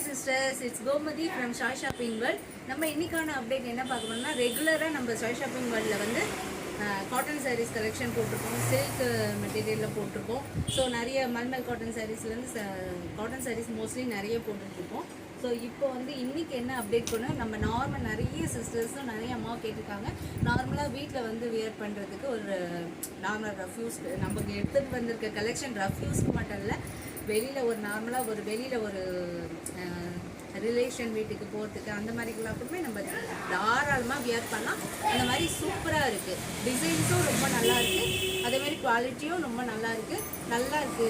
Hi sisters it's Gomathi from Sai shopping world நம்ம இன்னைக்கான update என்ன பார்க்க ரெகுலராக நம்ம ஷாய் ஷாப்பிங் வேர்ல்டில் வந்து காட்டன் சாரீஸ் கலெக்ஷன் போட்டிருக்கோம் சில்க் மெட்டீரியலில் போட்டிருக்கோம். ஸோ நிறைய மல்மல் காட்டன் சாரீஸ்லேருந்து காட்டன் சாரீஸ் மோஸ்ட்லி நிறைய போட்டுட்ருக்கோம் ஸோ இப்போ வந்து இன்னைக்கு என்ன அப்டேட் பண்ணோம் நம்ம நார்மல் நிறைய சிஸ்டர்ஸும் நிறைய அம்மா கேட்டிருக்காங்க. நார்மலாக வீட்டில் வந்து வியர் பண்ணுறதுக்கு ஒரு நார்மல் ரஃப்யூஸ் நமக்கு எடுத்துகிட்டு வந்திருக்க கலெக்ஷன் ரஃப்யூஸ்க்கு மட்டும் இல்லை வெளியில் ஒரு நார்மலாக ஒரு வெளியில் ஒரு ரிலேஷன் வீட்டுக்கு போகிறதுக்கு அந்த மாதிரிக்கெல்லாம் கூட நம்ம தாராளமாக வியர் பண்ணலாம். அந்த மாதிரி சூப்பராக இருக்குது டிசைன்ஸும் ரொம்ப நல்லா இருக்குது அதே மாதிரி குவாலிட்டியும் ரொம்ப நல்லா இருக்குது நல்லா இருக்குது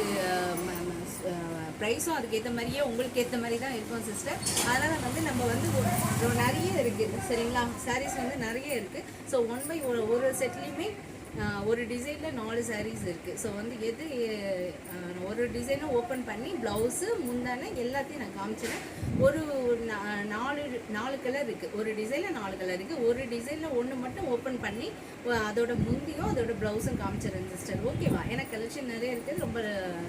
ப்ரைஸும் அதுக்கேற்ற மாதிரியே உங்களுக்கு ஏற்ற மாதிரி தான் இருக்கும் சிஸ்டர் அதனால் வந்து நம்ம வந்து நிறைய இருக்குது சரிங்களா? சாரீஸ் வந்து நிறைய இருக்குது ஸோ ஒன் பை ஒரு ஒரு செட்லேயுமே ஒரு டிசைனில் நாலு சாரீஸ் இருக்குது ஸோ வந்து எது ஒரு டிசைனும் ஓப்பன் பண்ணி ப்ளவுஸு முந்தானே எல்லாத்தையும் நான் காமிச்சிடுறேன். ஒரு நா- நாலு நாலு கலர் இருக்குது ஒரு டிசைனில் நாலு கலர் இருக்குது ஒரு டிசைனில் ஒன்று மட்டும் ஓப்பன் பண்ணி அதோட முந்தியும் அதோட ப்ளவுஸும் காமிச்சிடுறேன் சிஸ்டர் ஓகேவா ஏன்னா கலெக்ஷன் நிறைய இருக்குது ரொம்ப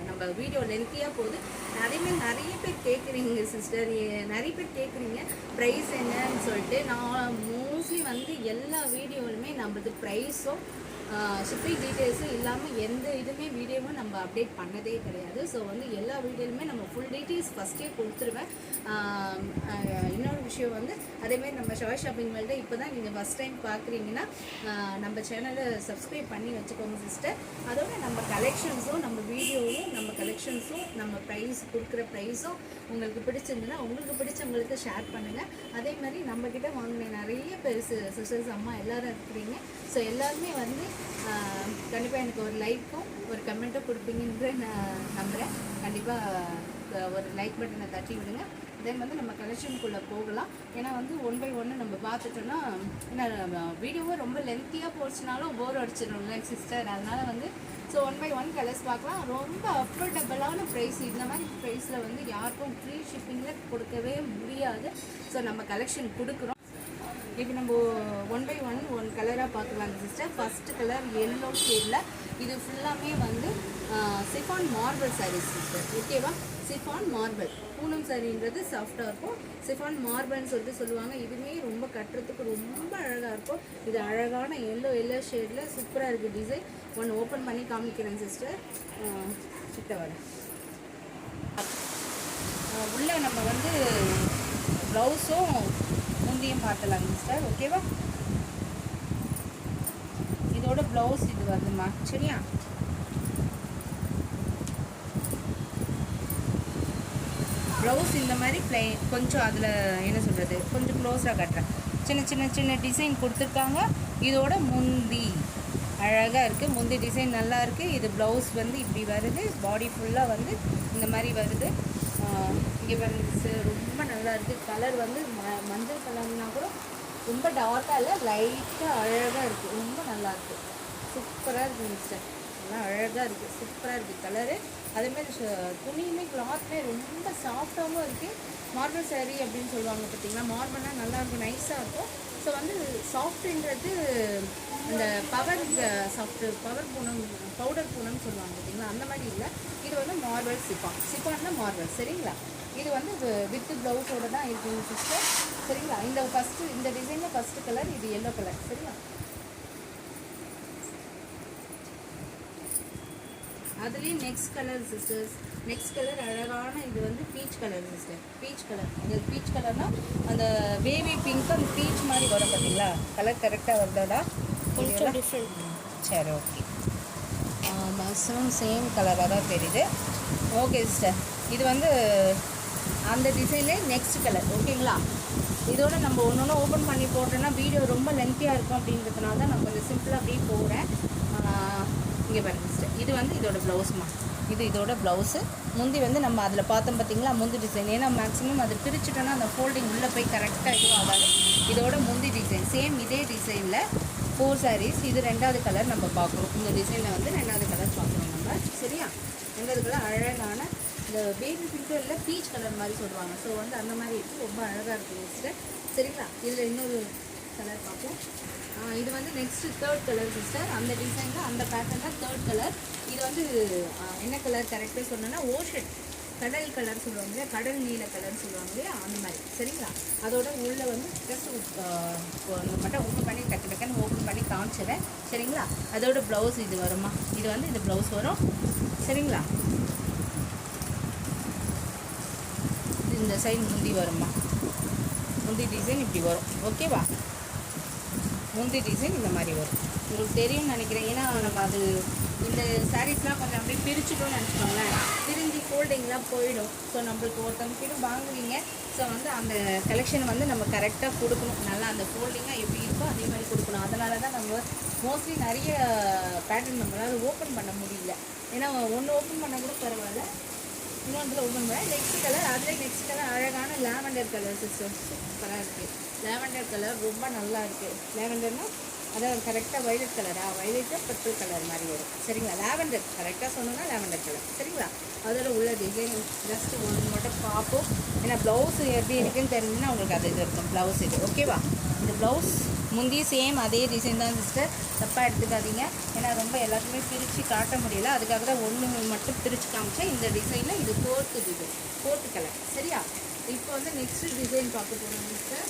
நம்ம வீடியோ லென்த்தியாக போகுது. அதேமாதிரி நிறைய பேர் கேட்குறீங்க சிஸ்டர் நிறைய பேர் கேட்குறீங்க ப்ரைஸ் என்னன்னு சொல்லிட்டு. நான் மோஸ்ட்லி வந்து எல்லா வீடியோலுமே நம்மளுக்கு ப்ரைஸும் ஷிப்பிங் டீட்டெயில்ஸும் இல்லாமல் எந்த இதுவுமே வீடியோவும் நம்ம அப்டேட் பண்ணதே கிடையாது. ஸோ வந்து எல்லா வீடியோலுமே நம்ம ஃபுல் டீட்டெயில்ஸ் ஃபஸ்ட்டே கொடுத்துருவேன். இன்னொரு விஷயம் வந்து அதேமாதிரி நம்ம ஷாய் ஷாப்பிங் வேல்டு இப்போ தான் நீங்கள் ஃபஸ்ட் டைம் பார்க்குறீங்கன்னா நம்ம சேனலை சப்ஸ்கிரைப் பண்ணி வச்சுக்கோங்க சிஸ்டர் அதோட நம்ம கலெக்ஷன்ஸும் நம்ம வீடியோவும் நம்ம கலெக்ஷன்ஸும் நம்ம ப்ரைஸ் கொடுக்குற ப்ரைஸும் உங்களுக்கு பிடிச்சிருந்ததுன்னா உங்களுக்கு பிடிச்சவங்களுக்கு ஷேர் பண்ணுங்கள் அதே மாதிரி நம்மக்கிட்ட வாங்கின நிறைய பெருசு சிஸ்டர்ஸ் அம்மா எல்லோரும் இருக்கிறீங்க. ஸோ எல்லாருமே வந்து கண்டிப்பாக எனக்கு ஒரு லைக்கும் ஒரு கமெண்ட்டும் கொடுப்பீங்கன்ற நான் நம்புகிறேன் கண்டிப்பாக ஒரு லைக் பட்டனை தட்டி விடுங்க. தென் வந்து நம்ம கலெக்ஷனுக்குள்ளே போகலாம். ஏன்னா வந்து ஒன் பை ஒன்று நம்ம பார்த்துட்டோன்னா ஏன்னா வீடியோவும் ரொம்ப லென்த்தியாக போச்சுனாலும் போர் அடிச்சிடும்ல சிஸ்டர் அதனால் வந்து so one by one colours பார்க்கலாம். ரொம்ப அஃபோர்டபுளான ப்ரைஸ் இந்த மாதிரி ப்ரைஸில் வந்து யாருக்கும் ஃப்ரீ ஷிப்பிங்கில் கொடுக்கவே முடியாது. ஸோ நம்ம கலெக்ஷன் கொடுக்குறோம். இப்போ நம்ம ஒன் பை ஒன் ஒன் கலராக பார்க்கலாம் சிஸ்டர் ஃபஸ்ட்டு கலர் எல்லோ ஷேடில் இது ஃபுல்லாமே வந்து சிஃபான் மார்பிள் சாரீஸ் சிஸ்டர் ஓகேவா சிஃபான் மார்பிள் பூனம் சாரின்றது சாஃப்டாக இருக்கும். சிஃபான் மார்பிள்னு சொல்லிட்டு சொல்லுவாங்க. இதுவுமே ரொம்ப கட்டுறதுக்கு ரொம்ப அழகாக இருக்கும். இது அழகான எல்லோ எல்லோ ஷேடில் சூப்பராக இருக்குது டிசைன் ஒன்று ஓப்பன் பண்ணி காமிக்கிறேன் சிஸ்டர் கிட்ட வர உள்ளே நம்ம வந்து ப்ளவுஸும் முந்தியும் பார்க்கலாம் சிஸ்டர் ஓகேவா இதோட ப்ளவுஸ் இது வருதுமா சரியா? ப்ளவுஸ் இந்த மாதிரி ப்ளை கொஞ்சம் அதில் என்ன சொல்கிறது கொஞ்சம் க்ளோஸாக கட்டுறேன். சின்ன சின்ன சின்ன டிசைன் கொடுத்துருக்காங்க. இதோட முந்தி அழகாக இருக்குது முந்தி டிசைன் நல்லா இருக்குது இது ப்ளவுஸ் வந்து இப்படி வருது. பாடி ஃபுல்லாக வந்து இந்த மாதிரி வருது. இங்கே பாருங்க ரொம்ப நல்லா இருக்குது கலர் வந்து ம மஞ்சள் கலர்னா கூட ரொம்ப டார்க்காக இல்லை லைட்டாக அழகாக இருக்குது ரொம்ப நல்லா இருக்குது சூப்பராக இருக்குது மிஸ்டர் நல்லா அழகாக இருக்குது சூப்பராக இருக்குது கலரு அதேமாதிரி துணியுமே கிளாத்துமே ரொம்ப சாஃப்டாகவும் இருக்குது மார்பிள் சேரீ அப்படின்னு சொல்லுவாங்க பார்த்தீங்களா மார்பிள்னால் நல்லாயிருக்கும் நைஸாக இருக்கும். ஸோ வந்து சாஃப்ட்ன்றது இந்த power soft power Poonam powder பூனம்னு சொல்லுவாங்க பார்த்தீங்களா? அந்த மாதிரி இல்லை. இது வந்து மார்வல் சிப்பான் சிப்பான்னா மார்வல் சரிங்களா? இது வந்து வித் ப்ளவுஸோட தான் இருக்குது சிஸ்டர் சரிங்களா? இந்த ஃபஸ்ட்டு இந்த டிசைனில் ஃபஸ்ட்டு கலர் இது எல்லோ கலர் சரிங்களா அதுலேயும் next colour sisters next colour அழகான இது வந்து peach colour sister peach colour அந்த பீச் கலர்னா அந்த பேபி பிங்க் அந்த பீச் மாதிரி வரும் பார்த்தீங்களா கலர் கரெக்டாக வருதாடா கொஞ்சம் டிஃப்ரெண்ட் சரி ஓகே மேக்ஸிமம் சேம் கலராக தான் தெரியுது. ஓகே சிஸ்டர் இது வந்து அந்த டிசைன்லே நெக்ஸ்ட் கலர் ஓகேங்களா இதோட நம்ம ஒன்று ஒன்று ஓப்பன் பண்ணி போட்டோன்னா வீடியோ ரொம்ப லென்த்தியாக இருக்கும் அப்படின்றதுனால தான் நான் கொஞ்சம் சிம்பிளாக அப்படியே போகிறேன் இங்கே பாருங்க சிஸ்டர் இது வந்து இதோட ப்ளவுஸ்மா இது இதோட ப்ளவுஸு முந்தி வந்து நம்ம அதில் பார்த்தோம் பார்த்தீங்களா முந்தி டிசைன் ஏன்னா மேக்ஸிமம் அது பிரிச்சுட்டோன்னா அந்த ஃபோல்டிங் உள்ளே போய் கரெக்டாக இதுவாகாது ஆகாது. இதோட முந்தி டிசைன் சேம் இதே டிசைனில் ஃபோர் சாரீஸ் இது ரெண்டாவது கலர் நம்ம பார்க்குறோம் இந்த டிசைனில் வந்து ரெண்டாவது கலர் பார்க்குறோம் நம்ம. சரியா? ரெண்டாவது கலர் அழகான இந்த பேபி பிங்க்கும் இல்லை பீச் கலர் மாதிரி சொல்லுவாங்க. ஸோ வந்து அந்த மாதிரி இருக்குது ரொம்ப அழகாக இருக்குது சிஸ்டர் சரிங்களா? இதில் இன்னொரு கலர் பார்ப்போம். இது வந்து நெக்ஸ்ட் தேர்ட் கலர் சிஸ்டர் அந்த டிசைனில் அந்த பேட்டர்னில் தேர்ட் கலர் இது வந்து என்ன கலர் கரெக்டாக சொன்னேன்னா ஓஷன் கடல் கலர் சொல்லுவாங்க இல்லையா? கடல் நீல கலர் சொல்லுவாங்க இல்லையா? அந்த மாதிரி. சரிங்களா? அதோட உள்ள வந்து ஜஸ்ட் மட்டும் ஓப்பன் பண்ணி டக்கு டக்குன்னு ஓப்பன் பண்ணி காமிச்சிடுறேன். சரிங்களா? அதோட ப்ளவுஸ் இது வருமா இது வந்து இந்த ப்ளவுஸ் வரும். சரிங்களா? இந்த சைடு முந்தி வருமா முந்தி டிசைன் இப்படி வரும். ஓகேவா முந்தி டிசைன் இந்த மாதிரி வரும். உங்களுக்கு தெரியும்னு நினைக்கிறேன். ஏன்னா நம்ம அது இந்த சாரீஸ்லாம் கொஞ்சம் அப்படியே பிரிச்சுட்டோம்னு நினச்சிக்கோங்களேன். பிரிஞ்சு ஃபோல்டிங்லாம் போயிடும். ஸோ நம்மளுக்கு ஒருத்தவங்க கிட்ட வாங்குவீங்க. ஸோ வந்து அந்த கலெக்ஷன் வந்து நம்ம கரெக்டாக கொடுக்கணும். நல்லா அந்த ஃபோல்டிங்காக எப்படி இருக்கோ அதே மாதிரி கொடுக்கணும். அதனால தான் நம்ம மோஸ்ட்லி நிறைய பேட்டர்ன் நம்மளால் ஓப்பன் பண்ண முடியல. ஏன்னா ஒன்று ஓப்பன் பண்ணால் கூட பரவாயில்ல. இன்னொன்றில் ஓப்பன் பண்ண நெக்ஸ்ட் கலர் அதிலே நெக்ஸ்ட் கலர் அழகான லாவெண்டர் கலர் சிஸ்டம் சூப்பராக இருக்குது லாவெண்டர் கலர் ரொம்ப நல்லா இருக்குது லேவண்டர்னால் அதாவது கரெக்டாக வைலட் கலரா வைலட்டு பர்பிள் கலர் மாதிரி வரும். சரிங்களா? லேவண்டர். கரெக்டாக சொன்னோன்னா லாவெண்டர் கலர் சரிங்களா? அதில் உள்ள டிசைன் ஜஸ்ட் ஒன்று மட்டும் பார்ப்போம். ஏன்னா ப்ளவுஸ் எப்படி இருக்குன்னு தெரிஞ்சுன்னா உங்களுக்கு அது இது இருக்கும். ப்ளவுஸ் இது. ஓகேவா இந்த ப்ளவுஸ் முந்தி சேம் அதே டிசைன் தான் சிஸ்டர் தப்பாக எடுத்துக்காதீங்க. ஏன்னா ரொம்ப எல்லாத்துக்குமே பிரித்து காட்ட முடியல. அதுக்காக தான் ஒன்று மட்டும் பிரித்து காமிச்சேன். இந்த டிசைனில் இது ஃபோர்த்து டிசைன் ஃபோர்த்து கலர் சரியா? இப்போ வந்து நெக்ஸ்ட் டிசைன் பார்க்க போகிறோம் சிஸ்டர்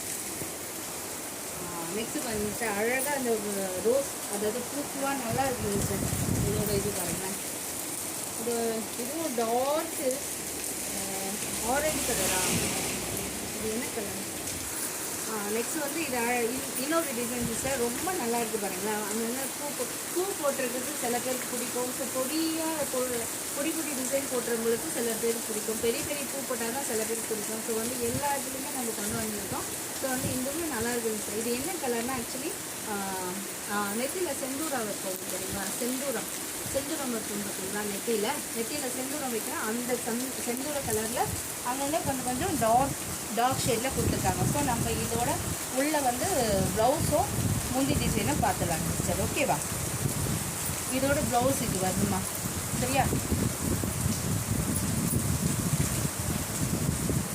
மிக்ஸ் பண்ணிட்டு அழகாக அந்த ரோஸ் அதாவது பூ நல்லா இருக்குது சார் இதோட இது பாருங்கள் இது இதுவும் டார்க்கு ஆரஞ்சு கலரா இது என்ன கலர் நெக்ஸ்ட் வந்து இது இன்னொரு டிசைன் சிஸ்டர் ரொம்ப நல்லா இருக்குது பாருங்களேன். அங்கே பூ பூ போட்டுருக்கிறது சில பேருக்கு பிடிக்கும். ஸோ பொடியாக பொடி பொடி டிசைன் போட்டுறவங்களுக்கு சில பேருக்கு பிடிக்கும். பெரிய பெரிய பூ போட்டால் தான் சில பேருக்கு பிடிக்கும். ஸோ வந்து எல்லா இதுலேயுமே நம்ம கொண்டு வந்திருக்கோம். ஸோ வந்து இதுவுமே நல்லா இருக்குது சார் இது என்ன கலர்னால் ஆக்சுவலி நெத்தியில் செந்தூரம் வைப்போம் தெரியுமா? செந்தூரம். செந்தூரம் வைப்போம் பார்த்தீங்களா நெத்தியில். நெத்தியில் செந்தூரம் வைக்கிறேன் அந்த சந் செந்தூர கலரில் அங்கங்கே கொஞ்சம் கொஞ்சம் டார்க் டார்க் ஷேடில் கொடுத்துருக்காங்க. ஸோ நம்ம இதோட உள்ளே வந்து ப்ளவுஸும் முந்தி டிசைனும் பார்த்துடலாம் சிஸ்டர் ஓகேவா இதோட ப்ளவுஸ் இது வருதுமா சரியா?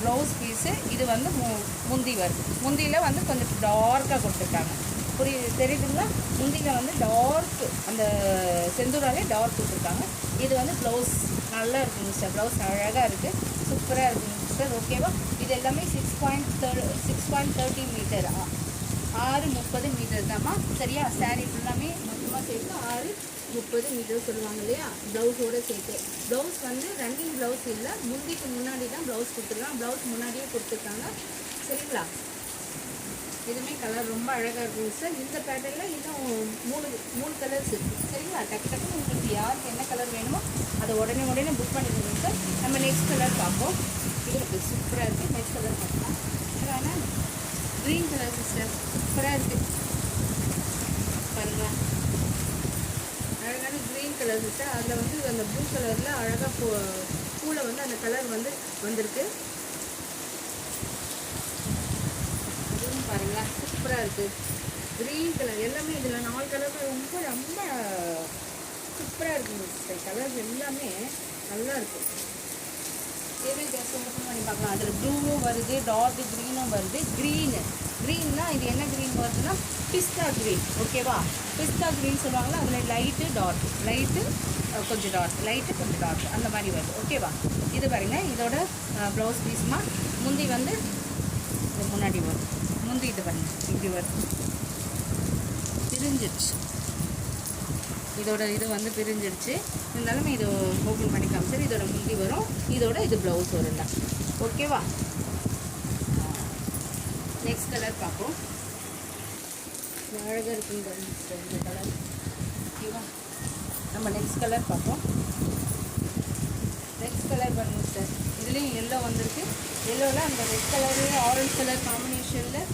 ப்ளவுஸ் பீஸு இது வந்து மு முந்தி வருது. முந்தியில் வந்து கொஞ்சம் டார்க்காக கொடுத்துருக்காங்க. புரியுது தெரியுதுங்களா? முந்தியில் வந்து டார்க் அந்த செந்தூராலே டார்க் கொடுத்துருக்காங்க. இது வந்து ப்ளவுஸ் நல்லா இருக்குங்க சார் ப்ளவுஸ் அழகாக இருக்குது சூப்பராக இருக்குங்க சார் ஓகேவா இது எல்லாமே six point third six point thirty metre ஆறு முப்பது மீட்டர் தாம்மா. சரியா? சாரீ ஃபுல்லாமே மொத்தமாக சேர்த்து ஆறு முப்பது மீட்டர் சொல்லுவாங்க இல்லையா? ப்ளவுஸோடு சேர்த்து. ப்ளவுஸ் வந்து ரன்னிங் ப்ளவுஸ் இல்லை. முந்திக்கு முன்னாடி தான் ப்ளவுஸ் கொடுத்துருக்காங்க. ப்ளவுஸ் முன்னாடியே கொடுத்துருக்காங்க. சரிங்களா? இதுவுமே கலர் ரொம்ப அழகாக இருக்குங்க சார் இந்த பேட்டர்னில் இன்னும் மூணு மூணு கலர்ஸ் இருக்குது சரிங்களா? டக்கு டக்குன்னு உங்களுக்கு யாருக்கு என்ன கலர் வேணுமோ அதை உடனே உடனே புக் பண்ணிக்கோங்க சார் நம்ம நெக்ஸ்ட் கலர் பார்ப்போம். இது இருக்குது சூப்பராக இருக்குது நெக்ஸ்ட் கலர் பார்க்கலாம். ஆனால் க்ரீன் கலர் சிஸ்டர் சூப்பராக இருக்குது பாருங்களா அழகான க்ரீன் கலர் சிஸ்டர் அதில் வந்து அந்த ப்ளூ கலரில் அழகாக பூ பூவில் வந்து அந்த கலர் வந்து வந்திருக்கு அதுவும் பாருங்களேன் சூப்பராக இருக்குது க்ரீன் கலர் எல்லாமே இதில் நாலு கலர் ரொம்ப ரொம்ப சூப்பராக இருக்குங்க சிஸ்டர். கலர்ஸ் எல்லாமே நல்லா இருக்கும் எது ஜஸ்ட் ஓப்பன் பண்ணி பார்க்கலாம். அதில் ப்ளூவும் வருது டார்க் க்ரீனும் வருது. க்ரீனு க்ரீன்னா இது என்ன க்ரீன் வருதுன்னா பிஸ்தா க்ரீன் ஓகேவா பிஸ்தா க்ரீன் சொல்லுவாங்களா அதில் லைட்டு டார்க் லைட்டு கொஞ்சம் டார்க் லைட்டு கொஞ்சம் டார்க் அந்த மாதிரி வருது. ஓகேவா இது பாருங்கள் இதோட ப்ளவுஸ் பீஸ்மா முந்தி வந்து முன்னாடி வரும் முந்தி இது பாருங்க இப்படி வரும் பிரிஞ்சிருச்சு இதோட இது வந்து பிரிஞ்சிடுச்சு. இருந்தாலும் இது ஓப்பன் பண்ணி காமிச்சாரு இதோட முந்தி வரும். இதோட இது ப்ளவுஸ் வரும்ல ஓகேவா நெக்ஸ்ட் கலர் பார்ப்போம். அழகாக இருக்குங்க இந்த கலர் ஓகேவா நம்ம நெக்ஸ்ட் கலர் பார்ப்போம். நெக்ஸ்ட் கலர் பண்ணுங்க சார் இதுலேயும் எல்லோ வந்திருக்கு. எல்லோவில் அந்த ரெட் கலரு ஆரஞ்சு கலர் காம்பினேஷனில்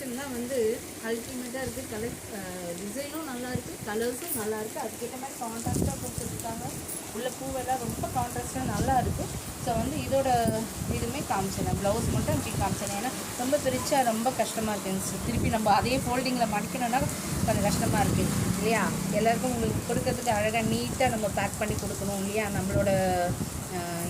கலெக்ஷன்லாம் வந்து அல்டிமேட்டாக இருக்குது கலெக்ட் டிசைனும் நல்லாயிருக்கு கலர்ஸும் நல்லாயிருக்கு அதுக்கேற்ற மாதிரி கான்ட்ராஸ்ட்டாக கொடுத்துருக்காங்க. உள்ள பூவெல்லாம் ரொம்ப கான்ட்ராஸ்ட்டாக நல்லா இருக்குது ஸோ வந்து இதோட இதுவுமே காமிச்சேன் ப்ளவுஸ் மட்டும் இப்படி காமிச்சேன் ஏன்னா ரொம்ப பிரிச்சா ரொம்ப கஷ்டமாக இருக்குது திருப்பி நம்ம அதே ஃபோல்டிங்கில் மடிக்கணும்னா கொஞ்சம் கஷ்டமாக இருக்குது இல்லையா? எல்லாருக்கும் உங்களுக்கு கொடுக்கறதுக்கு அழகாக நீட்டாக நம்ம பேக் பண்ணி கொடுக்கணும். இல்லையா? நம்மளோட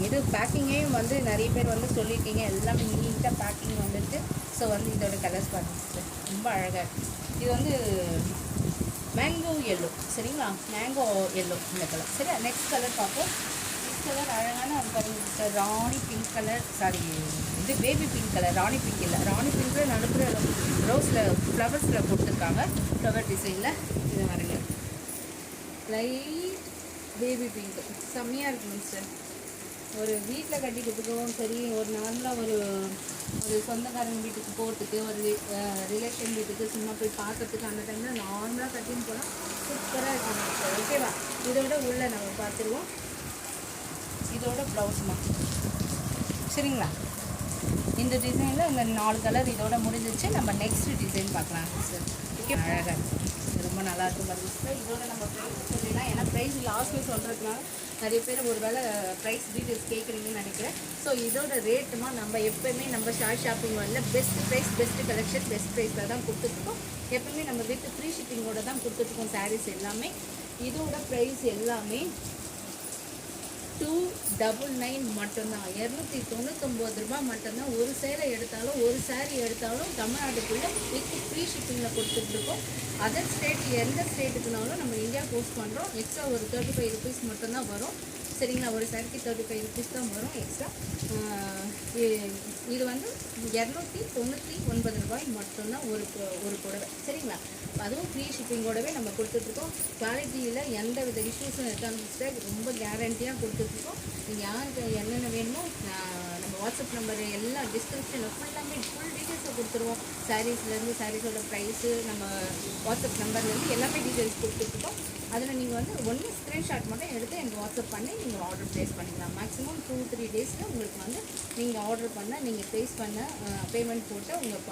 இது பேக்கிங்கையும் வந்து நிறைய பேர் வந்து சொல்லியிருக்கீங்க. எல்லாமே நீட்டாக பேக்கிங் வந்துட்டு ஸோ வந்து இதோட கலர்ஸ் பார்த்து சார் ரொம்ப அழகாக இருக்குது இது வந்து மேங்கோ எல்லோ சரிங்களா? மேங்கோ எல்லோ இந்த கலர் சரியா? நெக்ஸ்ட் கலர் பார்ப்போம். நெக்ஸ்ட் கலர் அழகான அது பாருங்க ராணி பிங்க் கலர் சாரி இது baby pink colour rani pink இல்லை. ராணி பிங்க்கில் நடுப்புற ரோஸில் ஃப்ளவர்ஸில் கொடுத்துருக்காங்க ஃப்ளவர் டிசைனில் இதை பாருங்க. லைட் பேபி பிங்க் செம்மையாக இருக்கும் சார் ஒரு வீட்டில் கட்டிக்கிறதுக்கும் சரி ஒரு நார்மலாக ஒரு ஒரு சொந்தக்காரங்க வீட்டுக்கு போகிறதுக்கு ஒரு ரிலேஷன் வீட்டுக்கு சும்மா போய் பார்க்கறதுக்கு அந்த டைமில் நார்மலாக கட்டின்னு போனால் சூப்பராக இருக்கும். ஓகேவா இதோட உள்ள நம்ம பார்த்துருவோம் இதோட ப்ளவுஸ்மா சரிங்களா? இந்த டிசைனில் இந்த நாலு கலர் இதோட முடிஞ்சிச்சு நம்ம நெக்ஸ்ட் டிசைன் பார்க்கலாம் சார் ஓகே அழகாக. இது ரொம்ப நல்லாயிருக்கும் சார் இதோட நம்ம ப்ரைஸ் சொல்லிடலாம். ஏன்னா ப்ரைஸ் லாஸ்ட்டில் சொல்கிறதுனால நிறைய பேர் ஒரு வேளை ப்ரைஸ் டீட்டெயில்ஸ் கேட்குறீங்கன்னு நினைக்கிறேன். ஸோ இதோட ரேட்டுமா நம்ம எப்போயுமே நம்ம ஷார்ட் ஷாப்பிங் வரல best price best collection best ப்ரைஸில் தான் கொடுத்துருக்கோம் எப்போயுமே நம்ம வித் ஃப்ரீ ஷிப்பிங்கோட தான் கொடுத்துருக்கோம் சாரீஸ் எல்லாமே. இதோட ப்ரைஸ் எல்லாமே டூ டபுள் நைன் மட்டும்தான். இரநூத்தி தொண்ணூத்தொம்பது ரூபாய் மட்டும்தான். ஒரு சேலை எடுத்தாலும் ஒரு சேரீ எடுத்தாலும் தமிழ்நாட்டுக்குள்ளே வித் ஃப்ரீ ஷிப்பிங்கில் கொடுத்துட்ருக்கோம் அதர் ஸ்டேட் எந்த ஸ்டேட்டுக்குனாலும் நம்ம இந்தியா போஸ்ட் பண்ணுறோம் எக்ஸ்ட்ரா ஒரு தேர்ட்டி ஃபைவ் ருபீஸ் மட்டும்தான் வரும். சரிங்களா? ஒரு சாரிக்கு தேர்ட்டி ஃபைவ் ருபீஸ் தான் வரும் எக்ஸ்ட்ரா இது வந்து இரநூத்தி தொண்ணூற்றி ஒன்பது ரூபாய் மட்டும்தான் ஒரு ஒரு புடவை. சரிங்களா? அதுவும் ஃப்ரீ ஷிப்பிங்கோடவே நம்ம கொடுத்துட்ருக்கோம். குவாலிட்டியில் எந்த வித இஷ்யூஸும் இருக்காங்க சிஸ்டர் ரொம்ப கேரண்டியாக கொடுத்துட்ருக்கோம். நீங்கள் யாருக்கு என்னென்ன வேணுமோ நம்ம வாட்ஸ்அப் நம்பர் எல்லா டிஸ்கிரிப்ஷனில் ஃபுல்லாமே ஃபுல் டீட்டெயில்ஸை கொடுத்துருவோம். சாரீஸ்லேருந்து சாரீஸோட ப்ரைஸு நம்ம வாட்ஸ்அப் நம்பர்லேருந்து எல்லாமே டீட்டெயில்ஸ் கொடுத்துட்ருக்கோம். அதில் நீங்கள் வந்து ஒன்று ஸ்க்ரீன்ஷாட் மட்டும் எடுத்து எனக்கு வாட்ஸ்அப் பண்ணி நீங்கள் ஆர்டர் ப்ளேஸ் பண்ணிக்கலாம். மேக்ஸிமம் டூ த்ரீ டேஸில் உங்களுக்கு வந்து நீங்கள் ஆர்டர் பண்ண நீங்கள் ப்ளேஸ் பண்ண பேமெண்ட் போட்டு உங்கள்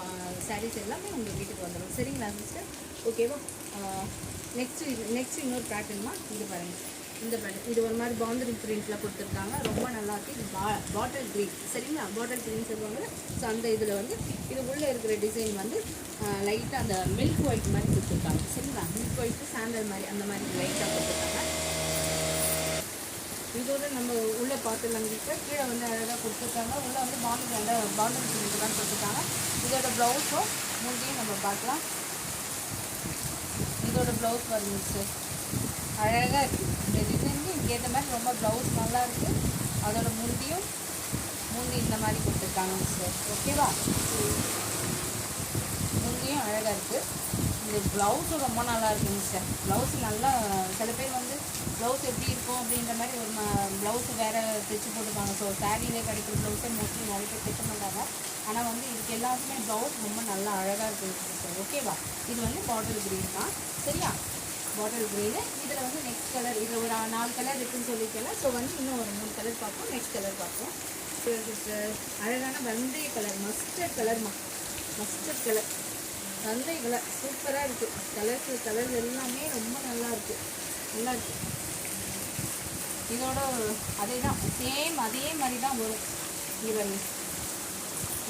சாரீஸ் எல்லாமே உங்கள் வீட்டுக்கு வந்துடும் சரிங்களா சிஸ்டர் ஓகேவா நெக்ஸ்ட் நெக்ஸ்ட் இன்னொரு பேட்டர்ன்மா இது பாருங்கள் இந்த பேட்டர் இது ஒரு மாதிரி பவுண்டரி பிரிண்ட்டில் கொடுத்துருக்காங்க. ரொம்ப நல்லாயிருக்கு இது பா பாட்டில் க்ரீன் சரிங்களா? பாட்டில் க்ரீன் சொல்லுவாங்க ஸோ அந்த இதில் வந்து இது உள்ளே இருக்கிற டிசைன் வந்து லைட்டாக அந்த மில்க் ஒயிட் மாதிரி கொடுத்துருக்காங்க. சரிங்களா? மில்க் ஒயிட்டு சாண்டல் மாதிரி அந்த மாதிரி லைட்டாக கொடுத்துருக்காங்க. இதோட நம்ம உள்ளே பார்த்துலாம் கீழே வந்து அழகாக கொடுத்துருக்காங்க. உள்ளே வந்து பாண்டர் அந்த பாண்டர் பிரிண்ட் தான் கொடுத்துருக்காங்க. இதோட ப்ளவுஸும் மூடியும் நம்ம பார்க்கலாம். இதோட ப்ளவுஸ் வருங்க சார் அழகாக இருக்குது இந்த மாதிரி ரொம்ப ப்ளவுஸ் நல்லா இருக்குது அதோட முந்தியும் முந்தி இந்த மாதிரி கொடுத்துருக்காங்க சார் ஓகேவா முந்தியும் அழகாக இருக்குது இந்த ப்ளவுஸும் ரொம்ப நல்லா இருக்குங்க சார் ப்ளவுஸ் நல்லா சில பேர் வந்து ப்ளவுஸ் எப்படி இருக்கும் அப்படின்ற மாதிரி ஒரு ப்ளவுஸ் வேறு தைச்சு போட்டுருக்காங்க ஸோ சாரியிலே கிடைக்கிற ப்ளவுஸை மோஸ்ட்லி நிறைய பேர் தைக்க மாட்டாங்க. ஆனால் வந்து இதுக்கு எல்லாத்துக்குமே ப்ளவுஸ் ரொம்ப நல்லா அழகாக இருக்குங்க சார் ஓகேவா இது வந்து பாட்டில் கிரீன் தான். சரியா? பாட்டில் க்ரீனு இதில் வந்து நெக்ஸ்ட் கலர் இதில் ஒரு நாலு கலர் இருக்குன்னு சொல்லிக்கலாம் ஸோ வந்து இன்னும் ஒரு மூணு கலர் பார்ப்போம். நெக்ஸ்ட் கலர் பார்ப்போம். சிஸ்டர் அழகான வெந்தய கலர் மஸ்டர்ட் கலர்மா மஸ்டர்ட் கலர் வெந்தய கலர் சூப்பராக இருக்குது கலர்ஸ் கலர் எல்லாமே ரொம்ப நல்லா இருக்குது நல்லா இருக்குது இதோட அதே தான் சேம் அதே மாதிரி தான் வரும். இது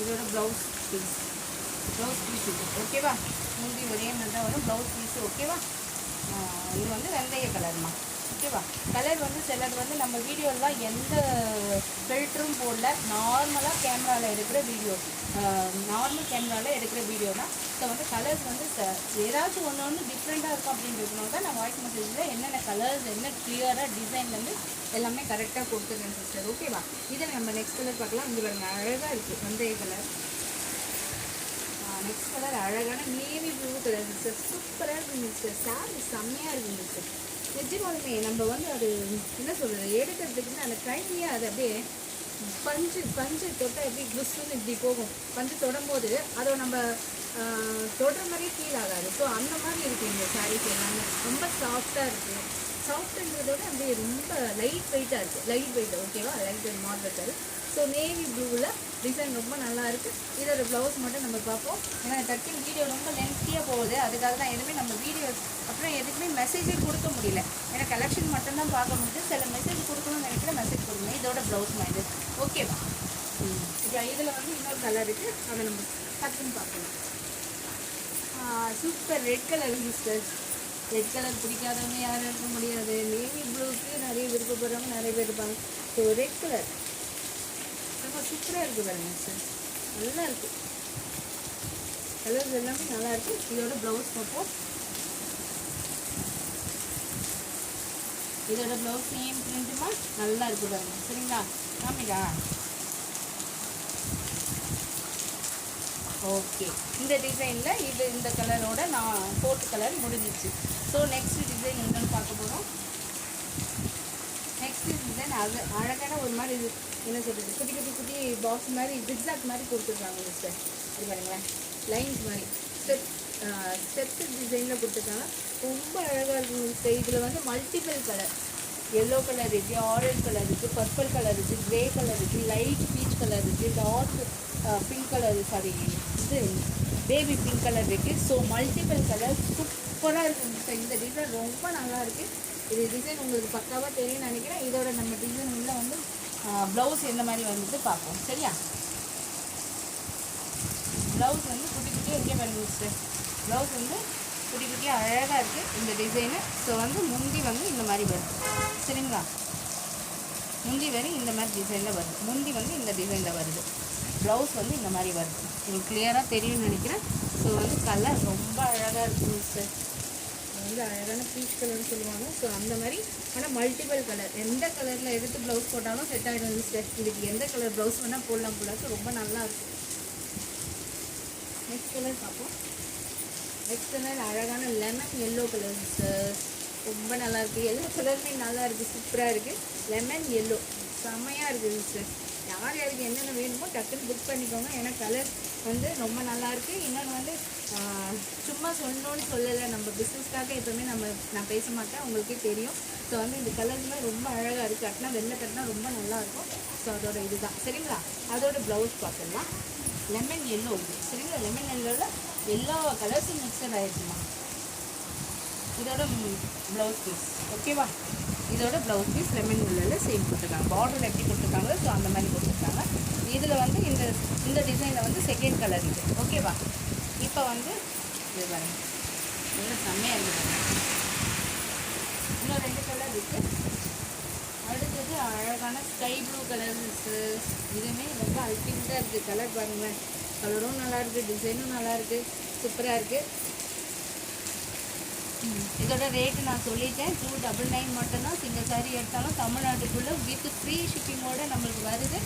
இதோட ப்ளவுஸ் பீஸ் ப்ளவுஸ் பீஸ் இருக்குது ஓகேவா முந்தி ஒரே மாதிரி தான் வரும் ப்ளவுஸ் பீஸ் ஓகேவா இது வந்து வெந்தய கலர்மா. ஓகேவா? கலர் வந்து சிலது வந்து நம்ம வீடியோலாம் எந்த ஃபில்டரும் போடல. நார்மலாக கேமராவில் எடுக்கிற வீடியோ. நார்மல் கேமராவில் எடுக்கிற வீடியோ தான். ஸோ வந்து கலர்ஸ் வந்து ஏதாச்சும் ஒன்று ஒன்று டிஃப்ரெண்ட்டாக இருக்கும் அப்படின்றதுனால தான் நான் வாய்ஸ் மெசேஜில் என்னென்ன கலர்ஸ் என்ன கிளியராக டிசைன்லேருந்து எல்லாமே கரெக்டாக கொடுத்துருக்கேன் சிஸ்டர் ஓகேவா? இதை நம்ம நெக்ஸ்ட் கலர் பார்க்கலாம். இங்கே பாருங்க அழகாக இருக்குது வெந்தய கலர் நெக்ஸ்ட் கலர் அழகான நேவி ப்ளூ கலர் மிக்சர் சூப்பராக இருக்குது மிக்சர் சாரி செம்மையாக இருக்குது மிக்சர் நிஜமாலுமே நம்ம வந்து அது என்ன சொல்கிறது எடுக்கிறதுக்கு அந்த கைலியாக அது அப்படியே பஞ்சு பஞ்சு தொட்டால் எப்படி குஸ்ன்னு இப்படி போகும். பஞ்சு தொடும்போது அதை நம்ம தொடுற மாதிரியே ஃபீல் ஆகாது. ஸோ அந்த மாதிரி இருக்குது இந்த சாரீஸ் எல்லாமே. ரொம்ப சாஃப்டாக இருக்குது சாஃப்ட்ன்றதோட அப்படியே ரொம்ப லைட் வெயிட்டாக இருக்குது லைட் வெயிட் ஓகேவா light weight model so navy ப்ளூவில் டிசைன் ரொம்ப நல்லா இருக்குது இதோட ப்ளவுஸ் மட்டும் நம்ம பார்ப்போம். ஏன்னா டக்கிங் வீடியோ ரொம்ப லென்த்தியாக போகுது. அதுக்காக தான் எதுவுமே நம்ம வீடியோ அப்புறம் எதுக்குமே மெசேஜே கொடுக்க முடியல. ஏன்னா கலெக்ஷன் மட்டும்தான் பார்க்க முடியுது. சில மெசேஜ் கொடுக்கணும்னு நினைக்கிற மெசேஜ் கொடுங்க இதோட ப்ளவுஸ் மைண்டு ஓகேவா இப்போ இதில் வந்து இன்னொரு கலர் இருக்குது அதை நம்ம டக்குன்னு பார்க்கலாம். Super red colour sister red colour பிடிக்காதவங்க யாரும் இருக்க முடியாது. நேவி ப்ளூக்கு நிறைய விருப்பப்படுறவங்க நிறைய பேர் இருப்பாங்க. ஸோ ரெட் கலர் ரொம்ப சூப்பராக இருக்குது பாருங்க சார் நல்லா இருக்குது கலர்ஸ் எல்லாமே நல்லா இருக்குது இதோட ப்ளவுஸ் பார்ப்போம். இதோட ப்ளவுஸ் சேம் பிரிண்ட்டுமா நல்லா இருக்குது பாருங்க. சரிங்களா? காமிக்கா ஓகே இந்த டிசைனில் இது இந்த கலரோட நான் ஃபோர்த் கலர் முடிஞ்சிச்சு. ஸோ நெக்ஸ்ட் டிசைன் என்னென்னு பார்க்க போகிறோம் நெக்ஸ்ட் டிசைன் அது அழகான ஒரு மாதிரி இது. என்ன சொல்கிறது குட்டி குட்டி குட்டி பாக்ஸ் மாதிரி ஜிக்ஸாக் மாதிரி கொடுத்துருக்காங்க மிஸ்டர் இது பாருங்களேன். லைன்ஸ் மாதிரி. ஸ்டெப் ஸ்டெப்ஸ் டிசைனில் கொடுத்துருக்காங்க. ரொம்ப அழகாக இருக்கும் மிஸ்டர் இதில் வந்து மல்டிபிள் கலர் எல்லோ கலர் இருக்குது ஆரஞ்ச் கலர் இருக்குது பர்பிள் கலர் இருக்குது க்ரே கலர் இருக்குது லைட் பீச் கலர் இருக்குது டார்க் பிங்க் கலர் சாரி இது பேபி பிங்க் கலர் இருக்குது ஸோ மல்டிபிள் கலர் சூப்பராக இருக்குது மிஸ்டர் இந்த டிசைன் ரொம்ப நல்லா இருக்குது இது டிசைன் உங்களுக்கு பக்காவாக தெரியும்னு நினைக்கிறேன். இதோட நம்ம டிசைன் உள்ள வந்து ப்ளவுஸ் எந்த மாதிரி வந்துட்டு பார்ப்போம். சரியா? ப்ளவுஸ் வந்து குட்டி குட்டியாக இருக்கே பாருங்க மிஸ்டர் ப்ளவுஸ் வந்து குட்டி குட்டியாக அழகாக இருக்குது இந்த டிசைனு ஸோ வந்து முந்தி வந்து இந்த மாதிரி வருது சரிங்களா? முந்தி வரும் இந்த மாதிரி டிசைனில் வருது முந்தி வந்து இந்த டிசைனில் வருது. ப்ளவுஸ் வந்து இந்த மாதிரி வருது. உங்களுக்கு கிளியராக தெரியும்னு நினைக்கிறேன். ஸோ வந்து கலர் ரொம்ப அழகாக இருக்குது சார் வந்து அழகான பீச் கலர்னு சொல்லுவாங்க. ஸோ அந்த மாதிரி ஆனால் மல்டிபிள் கலர் எந்த கலரில் எடுத்து ப்ளவுஸ் போட்டாலும் செட் ஆகிடும் சார் இதுக்கு எந்த கலர் ப்ளவுஸ் வேணால் போடலாம் போல ரொம்ப நல்லா இருக்கும் நெக்ஸ்ட் கலர் பார்ப்போம். நெக்ஸ்ட் கலர் அழகான லெமன் எல்லோ கலர் சார் ரொம்ப நல்லா இருக்குது எல்லோ கலருமே நல்லா இருக்குது சூப்பராக இருக்குது லெமன் எல்லோ செம்மையாக இருக்குது சார் யார் யாருக்கு என்னென்ன வேணுமோ டக்குன்னு புக் பண்ணிக்கோங்க. ஏன்னா கலர் வந்து ரொம்ப நல்லாயிருக்கு இன்னொன்று வந்து சும்மா சொன்னோன்னு சொல்லலை. நம்ம பிஸ்னஸ்க்காக எப்போவுமே நம்ம நான் பேச மாட்டேன். உங்களுக்கே தெரியும். ஸோ வந்து இந்த கலர்ஸ்லாம் ரொம்ப அழகாக இருக்குது கட்டினா வெள்ளை கட்டினா ரொம்ப நல்லா இருக்கும். ஸோ அதோட இதுதான். சரிங்களா? அதோட ப்ளவுஸ் பார்த்துடலாம். லெமன் எல்லோ இது சரிங்களா லெமன் எல்லோவில் எல்லா கலர்ஸும் மிக்சட் ஆகிடுச்சுமா இதோட ப்ளவுஸ் பீஸ் ஓகேவா இதோட ப்ளவுஸ் பீஸ் லெமன் உள்ளில் சேம் கொடுத்துருக்காங்க பார்டர் எப்படி கொடுத்துருக்காங்க ஸோ அந்த மாதிரி கொடுத்துருக்காங்க இதில் வந்து இந்த இந்த டிசைனில் வந்து செகண்ட் கலர் இது. ஓகேவா இப்போ வந்து இது பாருங்க. இன்னும் செம்மையாக இருக்குது இன்னும் ரெண்டு கலர் இருக்குது அடுத்தது அழகான ஸ்கை ப்ளூ கலர்ஸு இதுவுமே ரொம்ப அல்டிமேட்டாக இருக்குது கலர் பாருங்களேன். கலரும் நல்லாயிருக்கு டிசைனும் நல்லாயிருக்கு சூப்பராக இருக்குது இதோட ரேட்டு நான் சொல்லிட்டேன். டூ டபுள் நைன் மட்டும்தான் சிங்கிள் சாரி எடுத்தாலும் தமிழ்நாட்டுக்குள்ளே வித் ஃப்ரீ ஷிப்பிங்கோட நம்மளுக்கு வருது.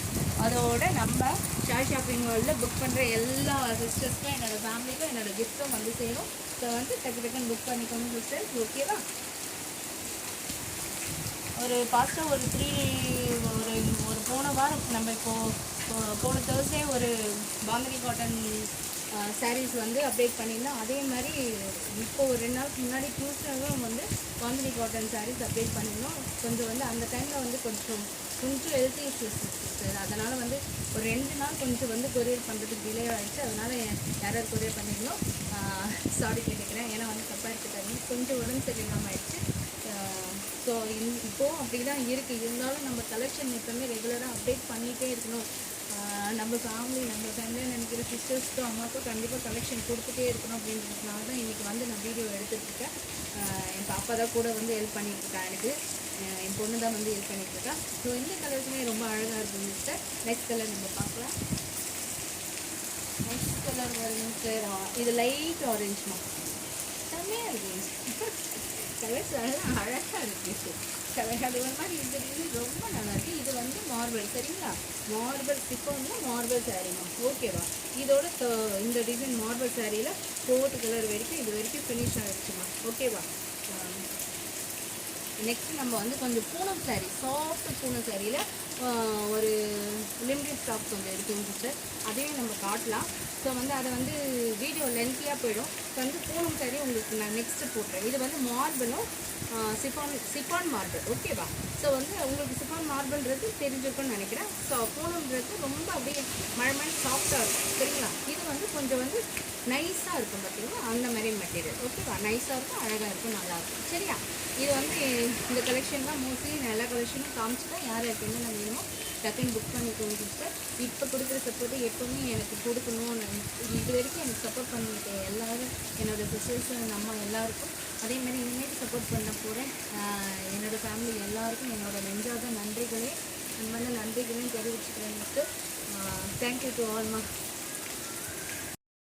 அதோட நம்ம ஷேர் ஷாப்பிங் வேர்ல்டில் புக் பண்ணுற எல்லா சிஸ்டர்ஸ்க்கும் என்னோடய ஃபேமிலிக்கும் என்னோடய கிஃப்ட்டும் வந்து சேரும். ஸோ வந்து டக்கு டக்குன்னு புக் பண்ணிக்கோங்க சிஸ்டர்ஸ் ஓகேவா ஒரு பாஸ்ட்டாக ஒரு த்ரீ ஒரு ஒரு போன வாரம் நம்ம இப்போ போன தேர்ஸ்டே ஒரு பாந்தினி காட்டன் சாரீஸ் வந்து அப்டேட் பண்ணியிருந்தோம். அதே மாதிரி இப்போ ஒரு ரெண்டு நாளுக்கு முன்னாடி டியூஸ்டேவும் வந்து காந்தி காட்டன் சாரீஸ் அப்டேட் பண்ணியிருந்தோம். கொஞ்சம் வந்து அந்த டைமில் வந்து கொஞ்சம் கொஞ்சம் ஹெல்த் இஷ்யூஸ் சிஸ்டர் அதனால் வந்து ஒரு ரெண்டு நாள் கொஞ்சம் வந்து கொரியர் பண்ணுறதுக்கு டிலே ஆகிடுச்சு அதனால் யாராவது கொரியர் பண்ணியிருந்தோம். சாரி கேட்டுக்கிறேன். ஏன்னா வந்து தப்பாக எடுத்துக்காதீங்க. கொஞ்சம் உடம்பு சரியில்லாமல் ஆயிடுச்சு. ஸோ இப்போது அப்படி தான் இருக்குது இருந்தாலும் நம்ம கலெக்ஷன் எப்போவுமே ரெகுலராக அப்டேட் பண்ணிகிட்டே இருக்கணும். நம்ம ஃபேமிலி நம்ம ஃபேமிலியில் நினைக்கிற சிஸ்டர்ஸ்க்கும் அம்மாவுக்கும் கண்டிப்பாக கலெக்ஷன் கொடுத்துட்டே இருக்கணும் அப்படின்றதுனால தான் இன்றைக்கி வந்து நான் வீடியோ எடுத்துகிட்ருக்கேன் என் பாப்பா தான் கூட வந்து ஹெல்ப் பண்ணிகிட்ருக்கா எனக்கு. என் பொண்ணு தான் வந்து ஹெல்ப் பண்ணிகிட்ருக்கா ஸோ இந்த கலர்ஸுமே ரொம்ப அழகாக இருக்கும் சார் நெக்ஸ்ட் கலர் நம்ம பார்க்கலாம். நெக்ஸ்ட் கலர் வருங்க சார் இது லைட் ஆரஞ்சுமா செம்மையாக இருக்கு கலர்ஸ் எல்லாம் அழகாக இருக்கு கலர் அது ஒரு மாதிரி இந்த டிசைன் ரொம்ப நல்லாயிருக்கு இது வந்து மார்பிள் சரிங்களா மார்பிள் சிப்போனில் மார்பிள் சாரீமா ஓகேவா இதோட இந்த டிசைன் மார்பிள் சாரியில் ஃபோர்த் கலர் வரைக்கும் இது வரைக்கும் ஃபினிஷ் ஆகிடுச்சுமா ஓகேவா நெக்ஸ்ட் நம்ம வந்து கொஞ்சம் பூனம் saree சாஃப்ட் பூனம் சாரியில் ஒரு லிமிடெட் ஸ்டாக் கொஞ்சம் இருக்குங்க சிஸ்டர் அதையும் நம்ம காட்டலாம். ஸோ வந்து அதை வந்து வீடியோ லென்த்தியாக போயிடும். ஸோ வந்து பூனம் சரி உங்களுக்கு நான் நெக்ஸ்ட்டு போட்டுறேன். இது வந்து மார்பிளும் சிஃபான் சிஃபான் மார்பிள் ஓகேவா ஸோ வந்து உங்களுக்கு சிஃபான் மார்பிள்ன்றது தெரிஞ்சிருக்கும்னு நினைக்கிறேன். ஸோ பூனம்ன்றது ரொம்ப அப்படியே மழை மழை சாஃப்டாக இருக்கும். சரிங்களா? இது வந்து கொஞ்சம் வந்து நைஸாக இருக்கும் பார்த்தீங்களா அந்த மாதிரி மெட்டீரியல் ஓகேவா நைஸாக இருக்கும் அழகாக இருக்கும் நல்லாயிருக்கும் சரியா? இது வந்து இந்த கலெக்ஷன் தான். மோஸ்ட்லி நல்ல கலெக்ஷனும் காமிச்சிட்டேன் யார் யாருக்கு என்னென்ன வேணுமோ டக்குன்னு புக் பண்ணிக்கோங்க சிஸ்டர் இப்போ கொடுக்குற சப்போர்ட்டு எப்போவுமே எனக்கு கொடுக்கணும் இது வரைக்கும் எனக்கு சப்போர்ட் பண்ணிட்டு எல்லாரும் என்னோட சிஸ்டர்ஸ் எங்கள் அம்மா எல்லாருக்கும் அதே மாதிரி இனிமேட்டு சப்போர்ட் பண்ண போகிறேன் என்னோடய ஃபேமிலி எல்லாருக்கும் என்னோடய நெஞ்சாத நன்றிகளே அன்பான நன்றிகளையும் தெரிவிச்சுக்கிறேன் மிஸ்டர் தேங்க்யூ டு ஆல்மா